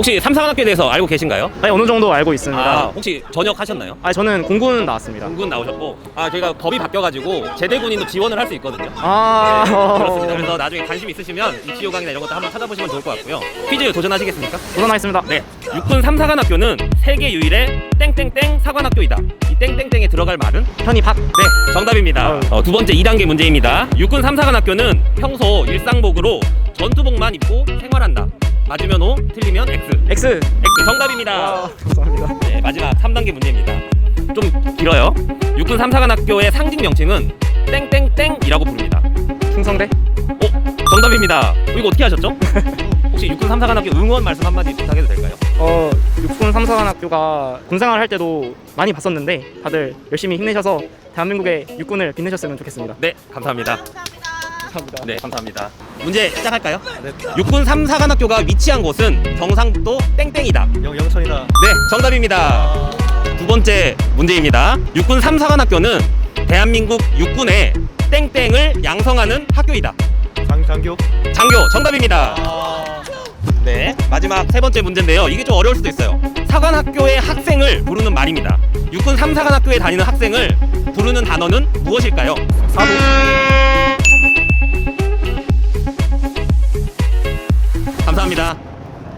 혹시 삼사관학교에 대해서 알고 계신가요? 아니, 어느 정도 알고 있습니다. 아, 아, 혹시 전역 하셨나요? 저는 공군 나왔습니다. 공군 나오셨고 아 저희가 법이 바뀌어가지고 제대군인도 지원을 할 수 있거든요. 아, 네, 그렇습니다. 그래서 나중에 관심 있으시면 입시 요강이나 이런 것도 한번 찾아보시면 좋을 것 같고요. 퀴즈 도전하시겠습니까? 도전하겠습니다. 네. 육군 삼사관학교는 세계 유일의 땡땡땡 사관학교이다. 이 땡땡땡에 들어갈 말은? 편입학. 네, 정답입니다. 아유. 어, 두 번째 2단계 문제입니다. 육군 삼사관 학교는 평소 일상복으로 전투복만 입고 생활한다. 맞으면 O, 틀리면 X. X. X 정답입니다. 아, 감사합니다. 네, 마지막 3단계 문제입니다. 좀 길어요. 육군 삼사관학교의 상징 명칭은 땡땡땡이라고 부릅니다. 충성대. 어, 정답입니다. 어, 이거 어떻게 하셨죠? 혹시 육군 삼사관학교 응원 말씀 한마디 부탁해도 될까요? 어, 육군 삼사관학교가 군생활 할 때도 많이 봤었는데 다들 열심히 힘내셔서 대한민국의 육군을 빛내셨으면 좋겠습니다. 네, 감사합니다. 감사합니다. 네, 감사합니다. 문제 시작할까요? 육군 삼사관학교가 위치한 곳은 경상도 땡땡이다. 영 영천이다. 네, 정답입니다. 두 번째 문제입니다. 육군 삼사관학교는 대한민국 육군의 땡땡을 양성하는 학교이다. 장 장교. 장교 정답입니다. 아. 네, 마지막 세 번째 문제인데요. 이게 좀 어려울 수도 있어요. 사관학교의 학생을 부르는 말입니다. 육군 삼사관학교에 다니는 학생을 부르는 단어는 무엇일까요? 사부.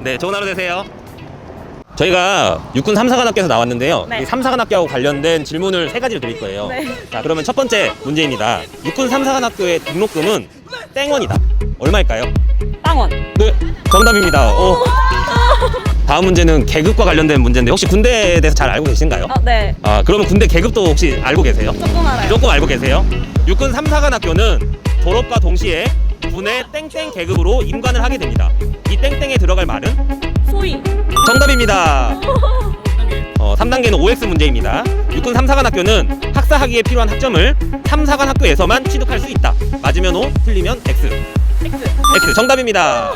네, 좋은 하루 되세요. 저희가 육군 삼사관학교에서 나왔는데요. 네. 이 삼사관학교하고 관련된 질문을 세 가지를 드릴 거예요. 네. 자, 그러면 첫 번째 문제입니다. 육군 삼사관학교의 등록금은 땡원이다. 얼마일까요? 빵원. 네, 정답입니다. 오. 다음 문제는 계급과 관련된 문제인데 혹시 군대에 대해서 잘 알고 계신가요? 아, 네. 아, 그러면 군대 계급도 혹시 알고 계세요? 조금 알아요. 조금 알고 계세요? 육군 삼사관학교는 졸업과 동시에 군의 땡땡 계급으로 임관을 하게 됩니다. 이 땡땡에 들어갈 말은 소위. 정답입니다. 어, 3단계는 OX 문제입니다. 육군 삼사관 학교는 학사 학위에 필요한 학점을 삼사관 학교에서만 취득할 수 있다. 맞으면 O, 틀리면 X. X. X 정답입니다.